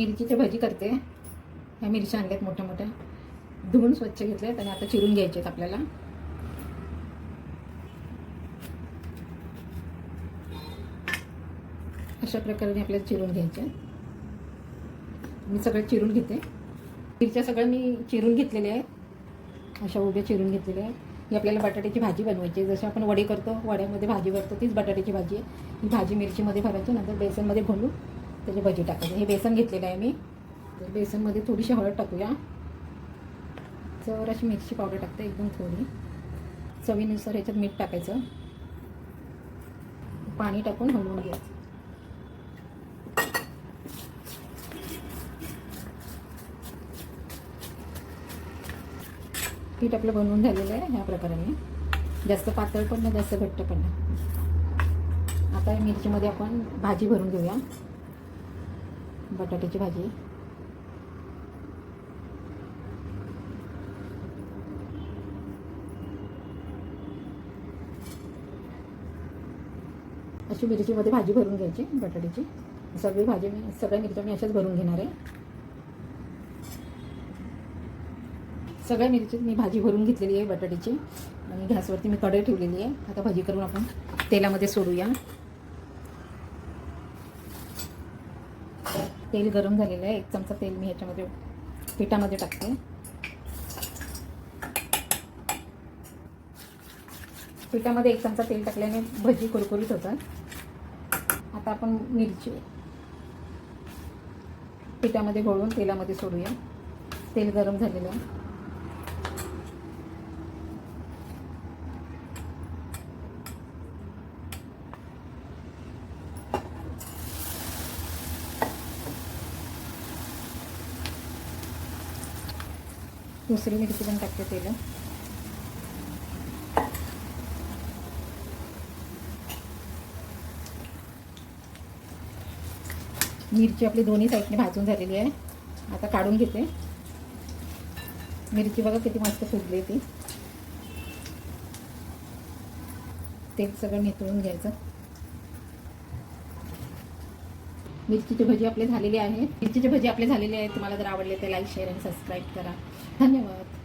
मिरचीची भजी करते. ह्या मिरच्या आणल्यात मोठ्या मोठ्या. धुवून स्वच्छ घेतल्यात आणि आता चिरून घ्यायचे आहेत आपल्याला. अशा प्रकारे आपल्याला चिरून घ्यायचे. मी सगळं चिरून घेते. मिरच्या सगळं मी चिरून घेतलेल्या आहेत. अशा उभ्या चिरून घेतलेल्या आहेत. ही आपल्याला बटाट्याची भाजी बनवायची आहे. जशी आपण वडे करतो वड्यामध्ये भाजी करतो तीच बटाट्याची भाजी आहे. ही भाजी मिरचीमध्ये भरायची नंतर बेसनमध्ये भरून त्याची भजी टाकायची. हे बेसन घेतलेलं आहे मी. तर बेसनमध्ये थोडीशी हळद टाकूया. जराशी मिरची पावडर टाकते एकदम थोडी. चवीनुसार ह्याच्यात मीठ टाकायचं. पाणी टाकून हलवून घ्यायचं. पीठ आपलं बनवून झालेलं आहे ह्या प्रकाराने. जास्त पातळ पण नाही जास्त घट्ट पण नाही. आता या मिरचीमध्ये आपण भाजी भरून घेऊया. बटाट्याची भाजी. अशी मिरचीमध्ये भाजी भरून घ्यायची बटाट्याची. सगळी भाजी मी सगळ्या मिरच्या मी अशाच भरून घेणार आहे. सगळ्या मिरची मी भाजी भरून घेतलेली आहे बटाट्याची. आणि गॅसवरती मी कढई ठेवलेली आहे. आता भाजी करून आपण तेलामध्ये सोडूया. तेल गरम झालेलं आहे. एक चमचा तेल मी ह्याच्यामध्ये पिठामध्ये टाकते. पिठामध्ये एक चमचा तेल टाकल्याने भजी कुरकुरीत होतात. आता आपण मिरची पिठामध्ये घोळून तेलामध्ये सोडूया. तेल गरम झालेलं आहे. दुसरी मिरची पण टाकते तेल मिरची आपली दोन्ही साईडने भाजून झालेली आहे. आता काढून घेते. मिरची बघा किती मस्त फुगली ती. तेल सगळं नितळून घ्यायचं. मिरचीची भजी आपले झालेली आहे मिरचीची भजी आपले झालेली आहे तुम्हाला जर आवडले तर लाईक शेअर आणि सबस्क्राईब करा. धन्यवाद.